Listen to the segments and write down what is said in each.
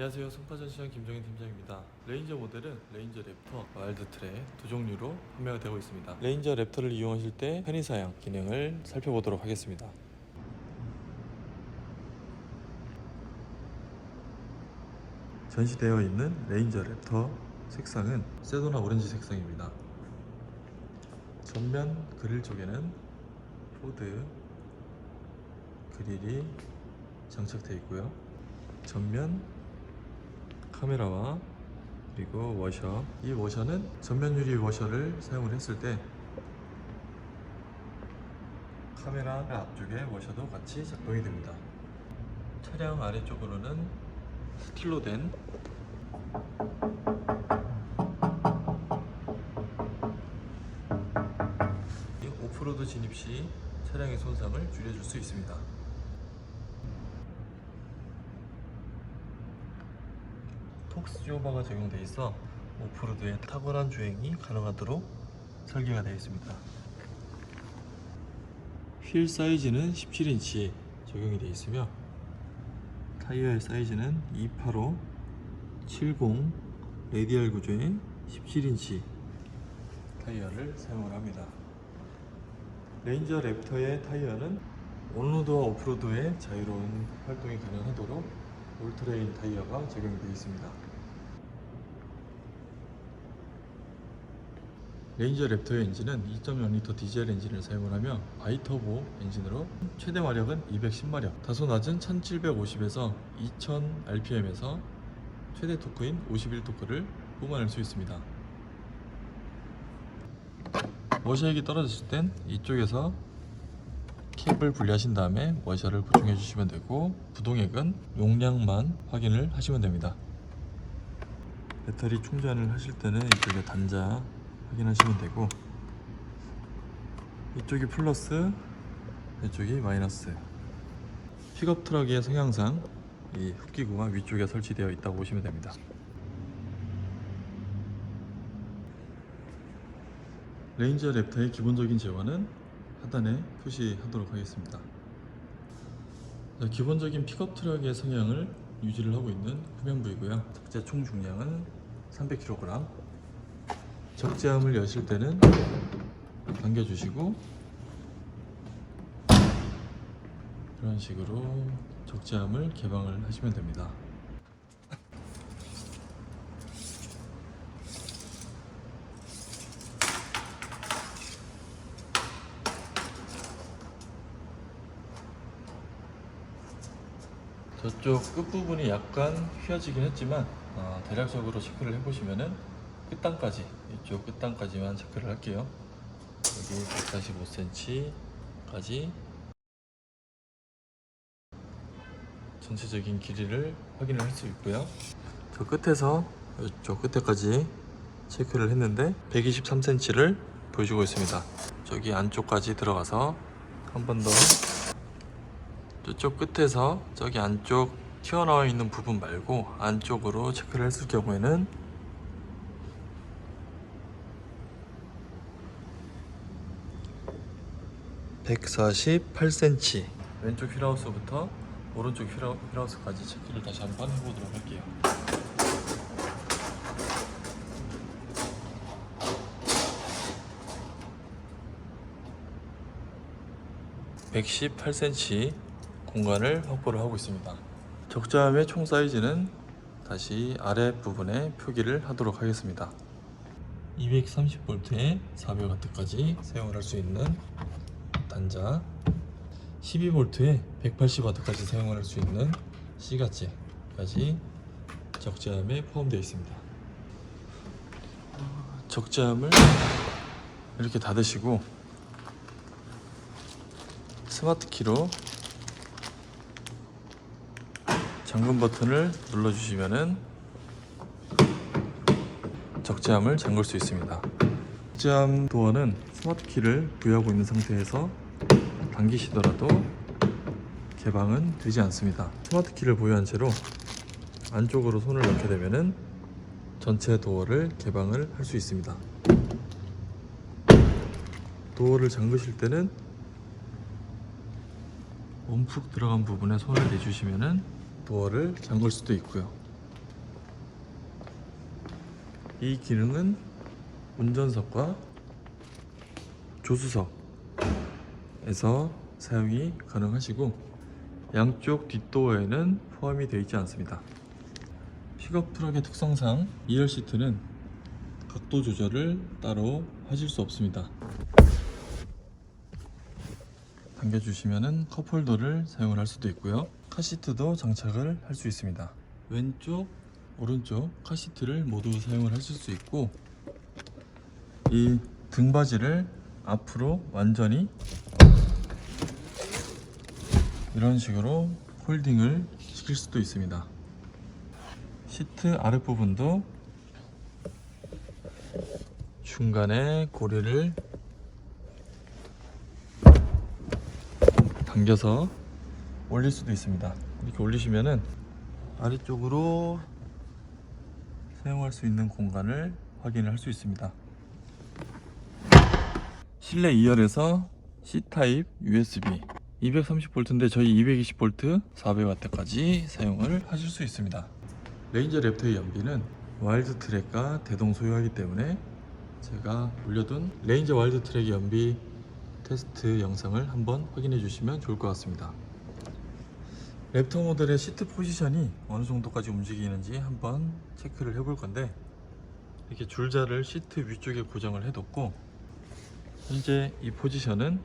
안녕하세요. 송파전 시장 김정인 팀장입니다. 레인저 모델은 레인저 랩터, 와일드 트랙 두 종류로 판매가 되고 있습니다. 레인저 랩터를 이용하실 때 편의사양 기능을 살펴보도록 하겠습니다. 전시되어 있는 레인저 랩터 색상은 세도나 오렌지 색상입니다. 전면 그릴 쪽에는 포드 그릴이 장착되어 있고요. 전면 카메라와 그리고 워셔 이 워셔는 전면 유리 워셔를 사용을 했을 때 카메라 앞쪽에 워셔도 같이 작동이 됩니다. 차량 아래쪽으로는 스틸로 된이 오프로드 진입 시 차량의 손상을 줄여줄 수 있습니다. 톡스 조바가 적용되어 있어 오프로드에 탁월한 주행이 가능하도록 설계가 되어 있습니다. 휠 사이즈는 17인치 적용이 되어 있으며 타이어의 사이즈는 285 70 레디얼 구조의 17인치 타이어를 사용을 합니다. 레인저 랩터의 타이어는 온로드와 오프로드의 자유로운 활동이 가능하도록 올트레인 타이어가 적용되어 있습니다. 레인저 랩터의 엔진은 2.0L 디젤 엔진을 사용을 하며 바이터보 엔진으로 최대 마력은 210마력, 다소 낮은 1750에서 2000rpm에서 최대 토크인 51토크를 뿜어낼 수 있습니다. 워셔액이 떨어졌을 땐 이쪽에서 캡을 분리하신 다음에 워셔를 보충해 주시면 되고 부동액은 용량만 확인을 하시면 됩니다 배터리 충전을 하실 때는 이쪽에 단자 확인하시면 되고 이쪽이 플러스 이쪽이 마이너스 픽업 트럭의 성향상 이 흡기구가 위쪽에 설치되어 있다고 보시면 됩니다 레인저 랩터의 기본적인 제어는 하단에 표시하도록 하겠습니다. 자, 기본적인 픽업 트럭의 성향을 유지를 하고 있는 후면부이고요. 적재 총 중량은 300kg. 적재함을 여실 때는 당겨주시고 이런 식으로 적재함을 개방을 하시면 됩니다. 저쪽 끝부분이 약간 휘어지긴 했지만 어, 대략적으로 체크를 해보시면은 끝단까지 이쪽 끝단까지만 체크를 할게요. 여기 145cm까지 전체적인 길이를 확인을 할 수 있고요. 저 끝에서 이쪽 끝에까지 체크를 했는데 123cm를 보여주고 있습니다. 저기 안쪽까지 들어가서 한 번 더 저쪽 끝에서 저기 안쪽 튀어나와 있는 부분 말고 안쪽으로 체크를 했을 경우에는 (148cm) 왼쪽 휠하우스부터 오른쪽 휠하- 휠하우스까지 체크를 다시 한번 해보도록 할게요 (118cm) 공간을 확보를 하고 있습니다. 적자함의 총 사이즈는 다시 아랫부분에 표기를 하도록 하겠습니다. 230V에 400W까지 사용을 할수 있는 단자 12V에 180W까지 사용을 할수 있는 C가지까지 적재함에 포함되어 있습니다. 적재함을 이렇게 닫으시고 스마트 키로 잠금 버튼을 눌러주시면은 적재함을 잠글 수 있습니다. 적재함 도어는 스마트 키를 부여하고 있는 상태에서 당기시더라도 개방은 되지 않습니다. 스마트 키를 보유한 채로 안쪽으로 손을 넣게 되면은 전체 도어를 개방을 할 수 있습니다. 도어를 잠그실 때는 움푹 들어간 부분에 손을 내주시면은 도어를 잠글 수도 있고요. 이 기능은 운전석과 조수석에서 사용이 가능하시고 양쪽 뒷도어에는 포함이 되어 있지 않습니다. 픽업 트럭의 특성상 2열 시트는 각도 조절을 따로 하실 수 없습니다. 당겨주시면은 컵홀더를 사용을 할 수도 있고요. 카시트도 장착을 할 수 있습니다. 왼쪽, 오른쪽 카시트를 모두 사용을 하실 수 있고 이 등받이를 앞으로 완전히 이런 식으로 홀딩을 시킬 수도 있습니다. 시트 아랫부분도 중간에 고리를 당겨서 올릴 수도 있습니다. 이렇게 올리시면은 아래쪽으로 사용할 수 있는 공간을 확인을 할 수 있습니다. 실내 2열에서 C타입 USB 230V인데 저희 220V 400W까지 사용을 하실 수 있습니다. 레인저 랩터의 연비는 와일드 트랙과 대동 소유하기 때문에 제가 올려둔 레인저 와일드 트랙의 연비 테스트 영상을 한번 확인해 주시면 좋을 것 같습니다. 랩터 모델의 시트 포지션이 어느 정도까지 움직이는지 한번 체크를 해볼 건데 이렇게 줄자를 시트 위쪽에 고정을 해뒀고 현재 이 포지션은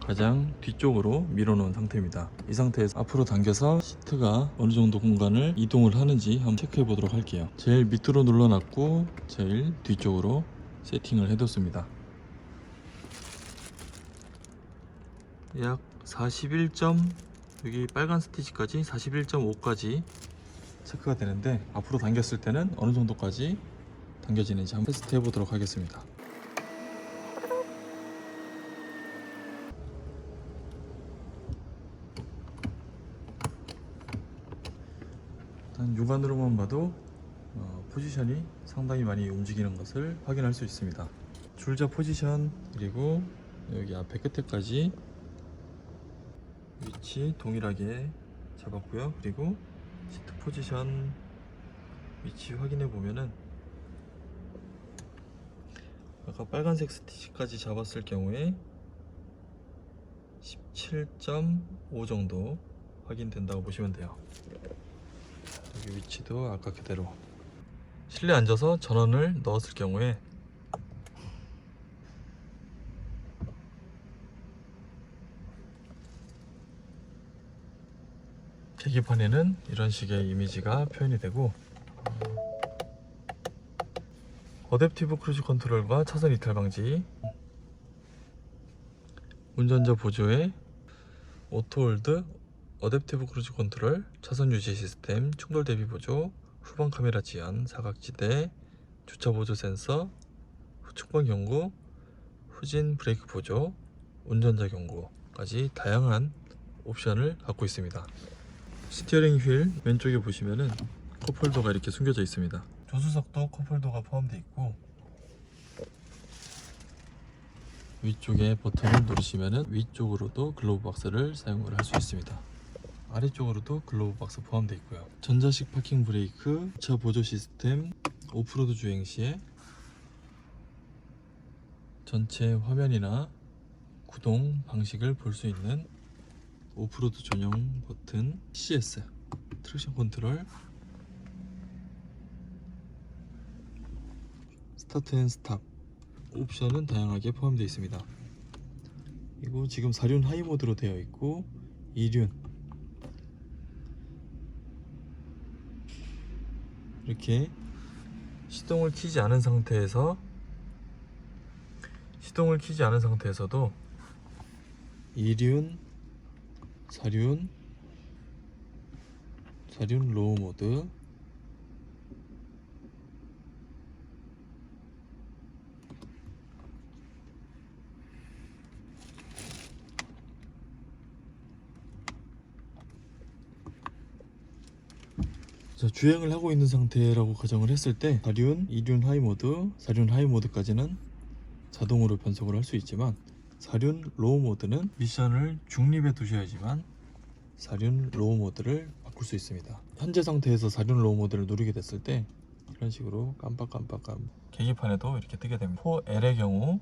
가장 뒤쪽으로 밀어놓은 상태입니다. 이 상태에서 앞으로 당겨서 시트가 어느 정도 공간을 이동을 하는지 한번 체크해 보도록 할게요. 제일 밑으로 눌러놨고 제일 뒤쪽으로 세팅을 해뒀습니다. 약 41. 여기 빨간 스티치까지 41.5까지 체크가 되는데 앞으로 당겼을 때는 어느 정도까지 당겨지는지 한번 테스트 해보도록 하겠습니다. 육안으로만 봐도 어, 포지션이 상당히 많이 움직이는 것을 확인할 수 있습니다. 줄자 포지션 그리고 여기 앞에 끝에까지 위치 동일하게 잡았고요. 그리고 시트 포지션 위치 확인해 보면은 아까 빨간색 스티치까지 잡았을 경우에 17.5 정도 확인된다고 보시면 돼요. 여기 위치도 아까 그대로. 실내 앉아서 전원을 넣었을 경우에 계기판에는 이런 식의 이미지가 표현이 되고 어댑티브 크루즈 컨트롤과 차선 이탈 방지 운전자 보조에 오토홀드 어댑티브 크루즈 컨트롤 차선 유지 시스템 충돌 대비 보조 후방 카메라 지연 사각지대 주차 보조 센서 후측방 경고 후진 브레이크 보조 운전자 경고까지 다양한 옵션을 갖고 있습니다. 스티어링 휠 왼쪽에 보시면은 컵홀더가 이렇게 숨겨져 있습니다. 조수석도 컵홀더가 포함되어 있고 위쪽에 버튼을 누르시면은 위쪽으로도 글로브 박스를 사용을 할 수 있습니다. 아래쪽으로도 글로브 박스 포함되어 있고요. 전자식 파킹 브레이크, 차 보조 시스템, 오프로드 주행 시에 전체 화면이나 구동 방식을 볼 수 있는 오프로드 전용 버튼 CS 트랙션 컨트롤 스타트 앤 스탑 옵션은 다양하게 포함되어 있습니다 그리고 지금 4륜 하이 모드로 되어 있고 2륜 이렇게 시동을 키지 않은 상태에서 시동을 키지 않은 상태에서도 2륜 4륜 4륜 로우 모드 자, 주행을 하고 있는 상태라고 가정을 했을 때 4륜, 2륜 하이 모드, 4륜 하이 모드까지는 자동으로 변속을 할 수 있지만 4륜 로우 모드는 미션을 중립에 두셔야지만 4륜 로우 모드를 바꿀 수 있습니다. 현재 상태에서 4륜 로우 모드를 누르게 됐을 때 이런 식으로 깜빡깜빡깜 계기판에도 이렇게 뜨게 됩니다. 4L의 경우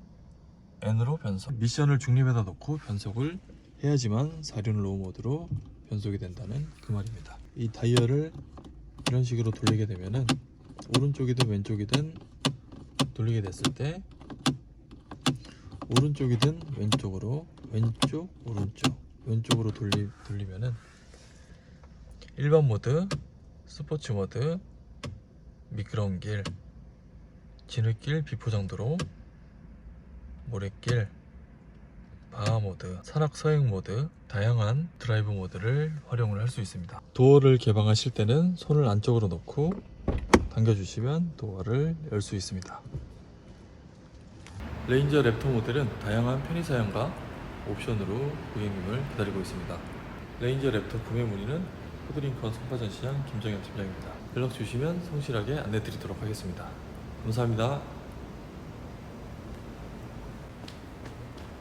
N으로 변속. 미션을 중립에다 놓고 변속을 해야지만 사륜 로우 모드로 변속이 된다는 그 말입니다. 이 다이얼을 이런 식으로 돌리게 되면은 오른쪽이든 왼쪽이든 돌리게 됐을 때 오른쪽이든 왼쪽으로 왼쪽 오른쪽 왼쪽으로 돌리, 돌리면은 일반 모드 스포츠 모드 미끄러운 길 진흙길 비포장도로 모래길 바하 모드 산악 서행 모드 다양한 드라이브 모드를 활용을 할 수 있습니다. 도어를 개방하실 때는 손을 안쪽으로 넣고 당겨주시면 도어를 열 수 있습니다. 레인저 랩터 모델은 다양한 편의 사양과 옵션으로 고객님을 기다리고 있습니다. 레인저 랩터 구매 문의는 푸드링컨 송파전 시장 김정현 팀장입니다. 연락 주시면 성실하게 안내 드리도록 하겠습니다. 감사합니다